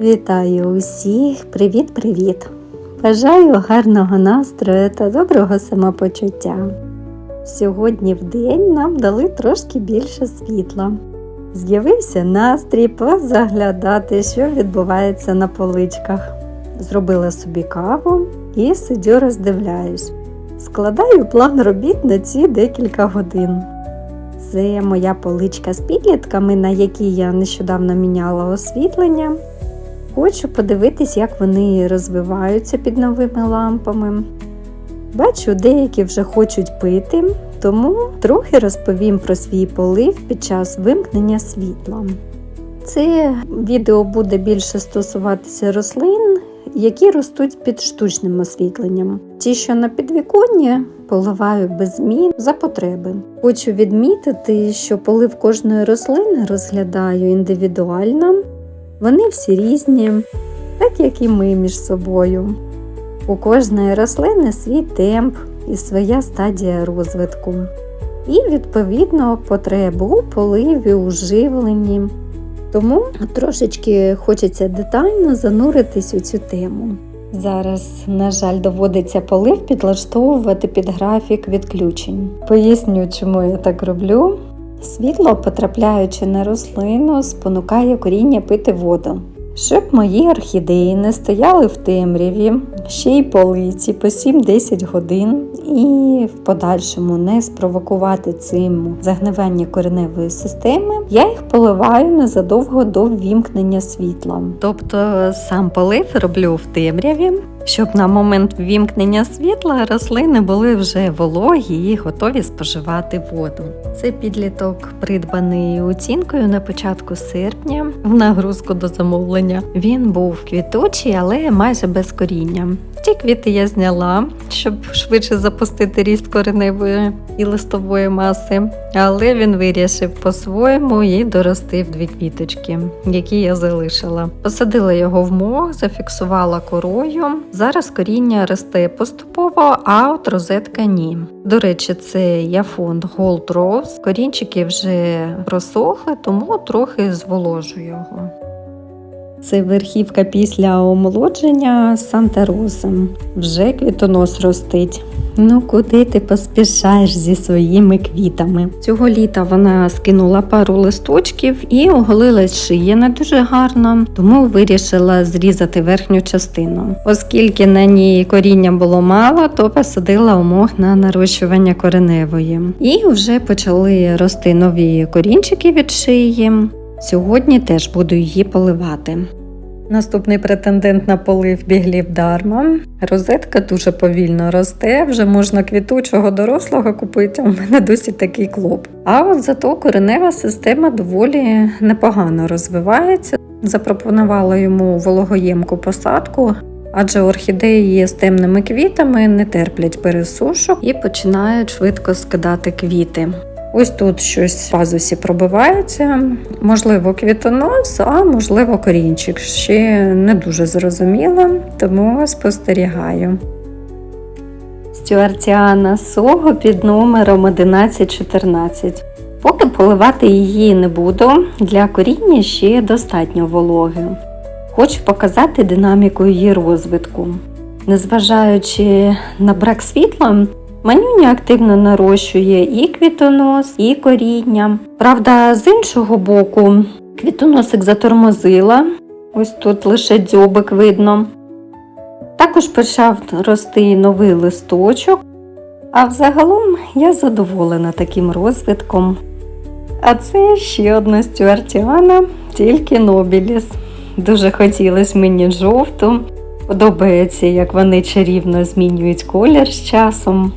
Вітаю усіх! Привіт-привіт! Бажаю гарного настрою та доброго самопочуття. Сьогодні в день нам дали трошки більше світла. З'явився настрій позаглядати, що відбувається на поличках. Зробила собі каву і сидю роздивляюсь. Складаю план робіт на ці декілька годин. Це моя поличка з підлітками, на якій я нещодавно міняла освітлення. Хочу подивитись, як вони розвиваються під новими лампами. Бачу, деякі вже хочуть пити, тому трохи розповім про свій полив під час вимкнення світла. Це відео буде більше стосуватися рослин, які ростуть під штучним освітленням. Ті, що на підвіконні, поливаю без змін за потреби. Хочу відмітити, що полив кожної рослини розглядаю індивідуально. Вони всі різні, так як і ми між собою. У кожної рослини свій темп і своя стадія розвитку. І, відповідно, потреби у поливі, у. Тому трошечки хочеться детально зануритись у цю тему. Зараз, на жаль, доводиться полив підлаштовувати під графік відключень. Поясню, чому я так роблю. Світло, потрапляючи на рослину, спонукає коріння пити воду. Щоб мої орхідеї не стояли в темряві, ще й политі по 7-10 годин, і в подальшому не спровокувати цим загнивання кореневої системи, я їх поливаю незадовго до ввімкнення світла. Тобто сам полив роблю в темряві, щоб на момент ввімкнення світла рослини були вже вологі і готові споживати воду. Це підліток придбаний оцінкою на початку серпня в нагрузку до замовлення. Він був квітучий, але майже без коріння. Ті квіти я зняла, щоб швидше запустити ріст кореневої і листової маси, але він вирішив по-своєму і доростив дві квіточки, які я залишила. Посадила його в мох, зафіксувала корою. Зараз коріння росте поступово, а от розетка ні. До речі, це яфонд Gold Rose. Корінчики вже просохли, тому трохи зволожу його. Це верхівка після омолодження Санта Роза. Вже квітонос ростить. Ну куди ти поспішаєш зі своїми квітами? Цього літа вона скинула пару листочків і оголилась шия не дуже гарно, тому вирішила зрізати верхню частину. Оскільки на ній коріння було мало, то посадила умог на нарощування кореневої. І вже почали рости нові корінчики від шиї. Сьогодні теж буду її поливати. Наступний претендент на полив біглів дарма. Розетка дуже повільно росте, вже можна квітучого дорослого купити, у мене досі такий клоп. А от зато коренева система доволі непогано розвивається. Запропонувала йому вологоємку посадку, адже орхідеї є з темними квітами не терплять пересушок і починають швидко скидати квіти. Ось тут щось в пазусі пробивається, можливо, квітонос, а можливо, корінчик. Ще не дуже зрозуміло, тому спостерігаю. Стюартіана Сого під номером 1114. Поки поливати її не буду, для коріння ще достатньо вологи. Хочу показати динаміку її розвитку. Незважаючи на брак світла, Манюня активно нарощує і квітонос, і коріння. Правда, з іншого боку, квітоносик затормозила. Ось тут лише дзьобик видно. Також почав рости новий листочок. А взагалом я задоволена таким розвитком. А це ще одна стюартіана, тільки Нобіліс. Дуже хотілося мені жовту. Подобається, як вони чарівно змінюють колір з часом.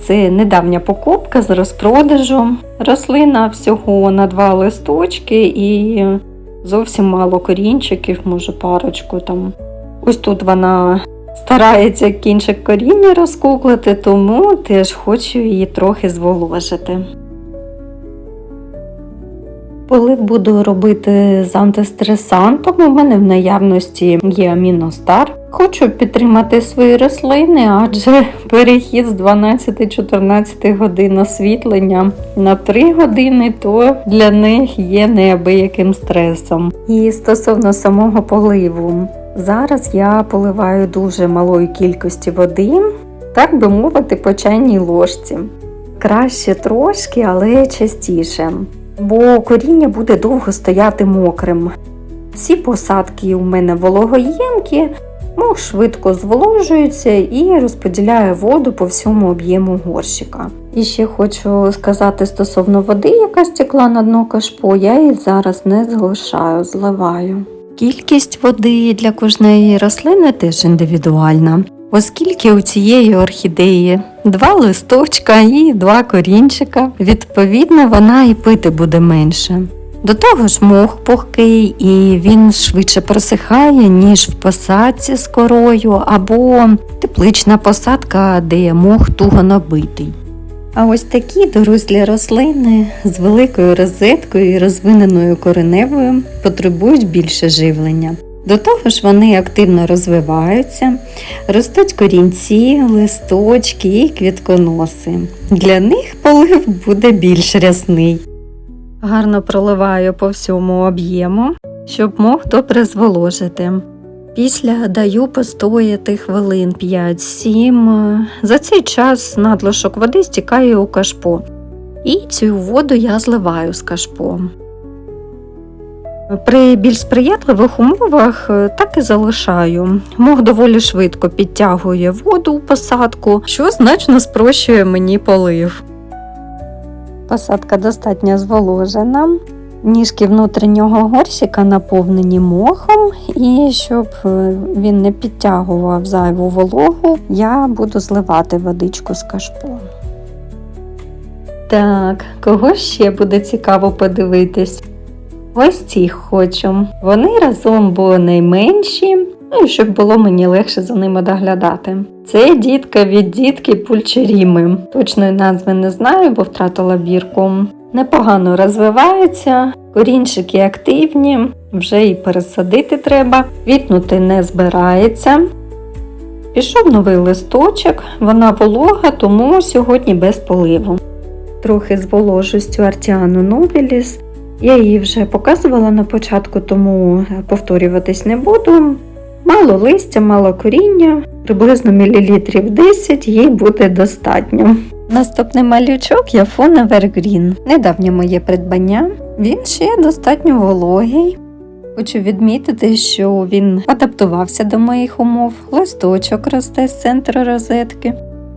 Це недавня покупка з розпродажу. Рослина всього на два листочки і зовсім мало корінчиків, може парочку там. Ось тут вона старається кінчик коріння розкуклити, тому теж хочу її трохи зволожити. Полив буду робити з антистресантом. У мене в наявності є Аміностар. Хочу підтримати свої рослини, адже перехід з 12-14 годин освітлення на 3 години, то для них є неабияким стресом. І стосовно самого поливу, зараз я поливаю дуже малої кількості води, так би мовити, по чайній ложці. Краще трошки, але частіше, бо коріння буде довго стояти мокрим. Всі посадки у мене вологоємкі, мох швидко зволожується і розподіляє воду по всьому об'єму горщика. І ще хочу сказати стосовно води, яка стекла на дно кашпо, я її зараз не залишаю, зливаю. Кількість води для кожної рослини теж індивідуальна, оскільки у цієї орхідеї два листочка і два корінчика, відповідно, вона і пити буде менше. До того ж, мох пухкий і він швидше просихає, ніж в посадці з корою або теплична посадка, де мох туго набитий. А ось такі дорослі рослини з великою розеткою і розвиненою кореневою потребують більше живлення. До того ж, вони активно розвиваються, ростуть корінці, листочки і квітконоси. Для них полив буде більш рясний. Гарно проливаю по всьому об'єму, щоб мог добре зволожити. Після даю постояти хвилин 5-7. За цей час надлишок води стікає у кашпо, і цю воду я зливаю з кашпо. При більш сприятливих умовах е, так і залишаю. Мох доволі швидко підтягує воду у посадку, що значно спрощує мені полив. Посадка достатньо зволожена. Ніжки внутрішнього горщика наповнені мохом, і щоб е, він не підтягував зайву вологу, я буду зливати водичку з кашпо. Так, кого ще буде цікаво подивитись? Ось цих хочу. Вони разом бо найменші, ну і щоб було мені легше за ними доглядати. Це дітка від дітки пульчеріми. Точної назви не знаю, бо втратила бірку. Непогано розвиваються, корінчики активні, вже і пересадити треба, квітнути не збирається. Пішов новий листочок, вона волога, тому сьогодні без поливу. Трохи зволожу Стюартіану Нобіліс. Я її вже показувала на початку, тому повторюватись не буду. Мало листя, мало коріння, приблизно мілілітрів 10 їй буде достатньо. Наступний малючок я Фона Вергрін. Недавнє моє придбання. Він ще достатньо вологий. Хочу відмітити, що він адаптувався до моїх умов, листочок росте з центру розетки,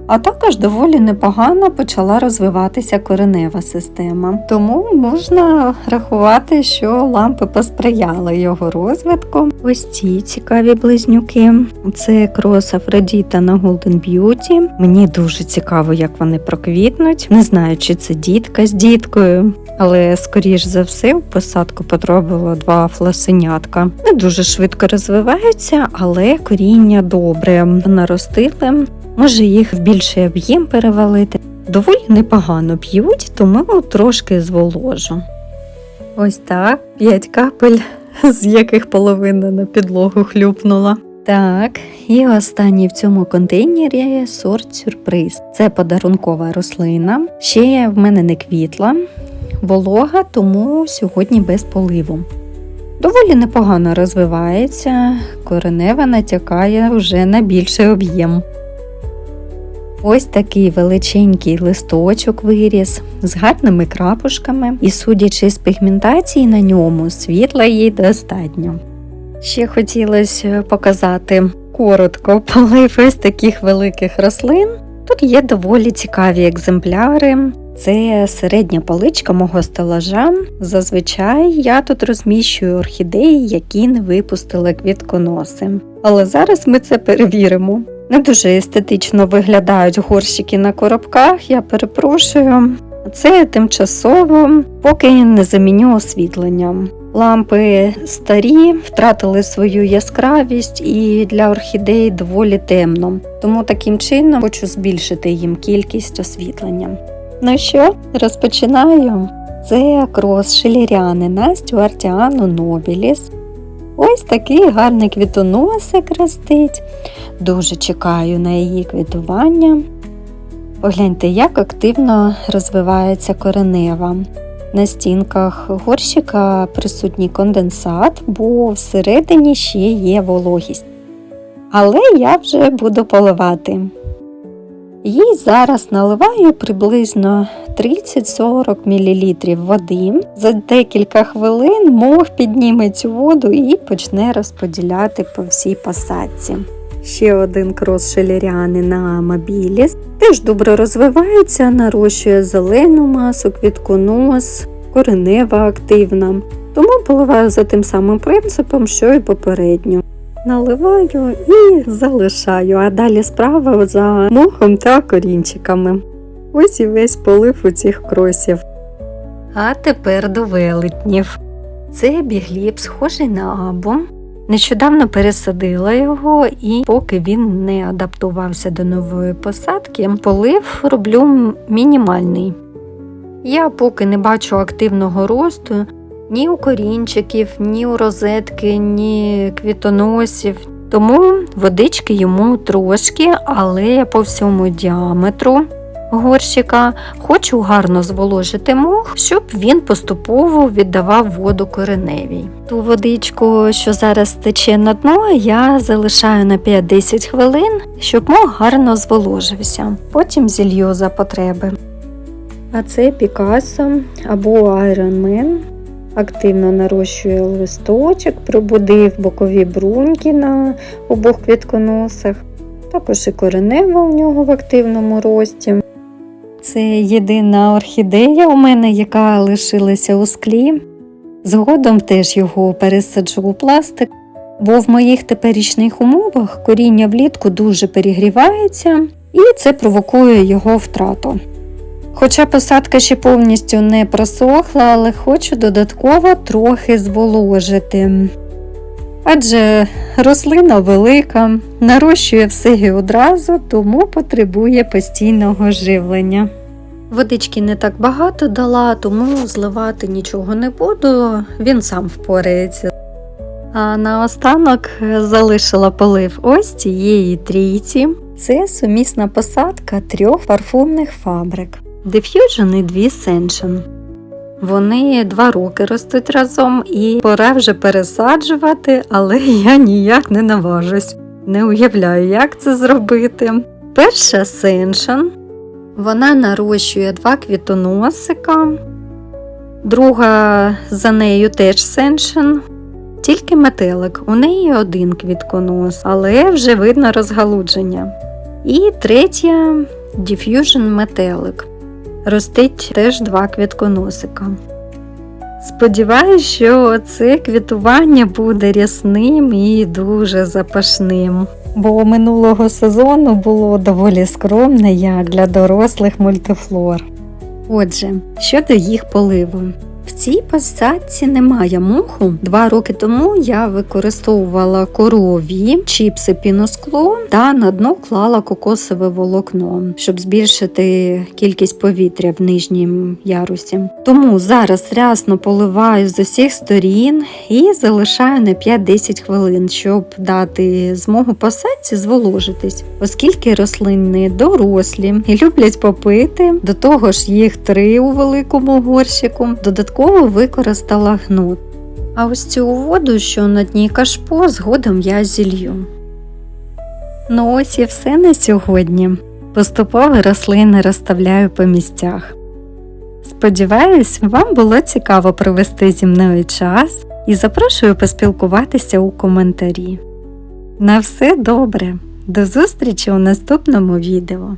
а також доволі непогано почала розвиватися коренева система. Тому можна рахувати, що лампи посприяли його розвитку. Ось ці цікаві близнюки. Це крос Афродіта на Golden Beauty. Мені дуже цікаво, як вони проквітнуть. Не знаю, чи це дітка з діткою. Але, скоріш за все, в посадку потрапило два фласенятка. Не дуже швидко розвиваються, але коріння добре наростили. Може їх в більший об'єм перевалити. Доволі непогано п'ють, тому трошки зволожу. Ось так, п'ять капель, з яких половина на підлогу хлюпнула. Так, і останній в цьому контейнері сорт сюрприз. Це подарункова рослина. Ще в мене не квітла, волога, тому сьогодні без поливу. Доволі непогано розвивається, коренева натякає вже на більший об'єм. Ось такий величенький листочок виріс з гарними крапушками, і, судячи з пігментації на ньому, світла їй достатньо. Ще хотілося показати коротко полив ось таких великих рослин. Тут є доволі цікаві екземпляри. Це середня поличка мого стелажа. Зазвичай я тут розміщую орхідеї, які не випустили квітконоси. Але зараз ми це перевіримо. Не дуже естетично виглядають горщики на коробках, я перепрошую. Це тимчасово, поки не заміню освітлення. Лампи старі, втратили свою яскравість і для орхідей доволі темно. Тому таким чином хочу збільшити їм кількість освітлення. Ну що, розпочинаю. Це крос шиліряни на Стюартіану Нобіліс. Ось такий гарний квітоносик ростить. Дуже чекаю на її квітування. Погляньте, як активно розвивається коренева. На стінках горщика присутній конденсат, бо всередині ще є вологість. Але я вже буду поливати. Їй зараз наливаю приблизно 30-40 мл води. За декілька хвилин мох підніме цю воду і почне розподіляти по всій посадці. Ще один крос шелеріани на амабіліс. Теж добре розвивається, нарощує зелену масу, квітконос, коренева активна. Тому поливаю за тим самим принципом, що і попередньо. Наливаю і залишаю, а далі справа за мохом та корінчиками. Ось і весь полив у цих кросів. А тепер до велетнів. Це бігліб, схожий на абу. Нещодавно пересадила його, і поки він не адаптувався до нової посадки, полив роблю мінімальний. Я поки не бачу активного росту ні у корінчиків, ні у розетки, ні квітоносів. Тому водички йому трошки, але по всьому діаметру горщика хочу гарно зволожити мох, щоб він поступово віддавав воду кореневій. Ту водичку, що зараз тече на дно, я залишаю на 5-10 хвилин, щоб мох гарно зволожився. Потім зілью за потреби. А це Пікассо або Iron Man. Активно нарощує листочок, пробудив бокові бруньки на обох квітконосах. Також і коренева у нього в активному рості. Це єдина орхідея у мене, яка лишилася у склі. Згодом теж його пересаджу у пластик, бо в моїх теперішніх умовах коріння влітку дуже перегрівається і це провокує його втрату. Хоча посадка ще повністю не просохла, але хочу додатково трохи зволожити. Адже рослина велика, нарощує все одразу, тому потребує постійного живлення. Водички не так багато дала, тому зливати нічого не буду, він сам впорається. А наостанок залишила полив ось цієї трійці. Це сумісна посадка трьох парфумних фабрик. Diffusion і дві Sensation. Вони два роки ростуть разом і пора вже пересаджувати, але я ніяк не наважусь. Не уявляю, як це зробити. Перша Sensation. Вона нарощує два квітоносика. Друга за нею теж Sensation. Тільки метелик. У неї один квітконос, але вже видно розгалудження. І третя Diffusion метелик ростить теж два квітконосика. Сподіваюсь, що це квітування буде рясним і дуже запашним, бо минулого сезону було доволі скромне як для дорослих мультифлор. Отже, щодо їх поливу. В цій посадці немає муху. Два роки тому я використовувала корові, чіпси піноскло та на дно клала кокосове волокно, щоб збільшити кількість повітря в нижнім ярусі. Тому зараз рясно поливаю з усіх сторін і залишаю на 5-10 хвилин, щоб дати змогу посадці зволожитись, оскільки рослини дорослі і люблять попити. До того ж, їх три у великому горщику. Додатково використала гнут. А ось цю воду, що на дні кашпо, згодом я зілью. Ну ось і все на сьогодні. Поступово рослини розставляю по місцях. Сподіваюсь, вам було цікаво провести зі мною час і запрошую поспілкуватися у коментарі. На все добре! До зустрічі у наступному відео!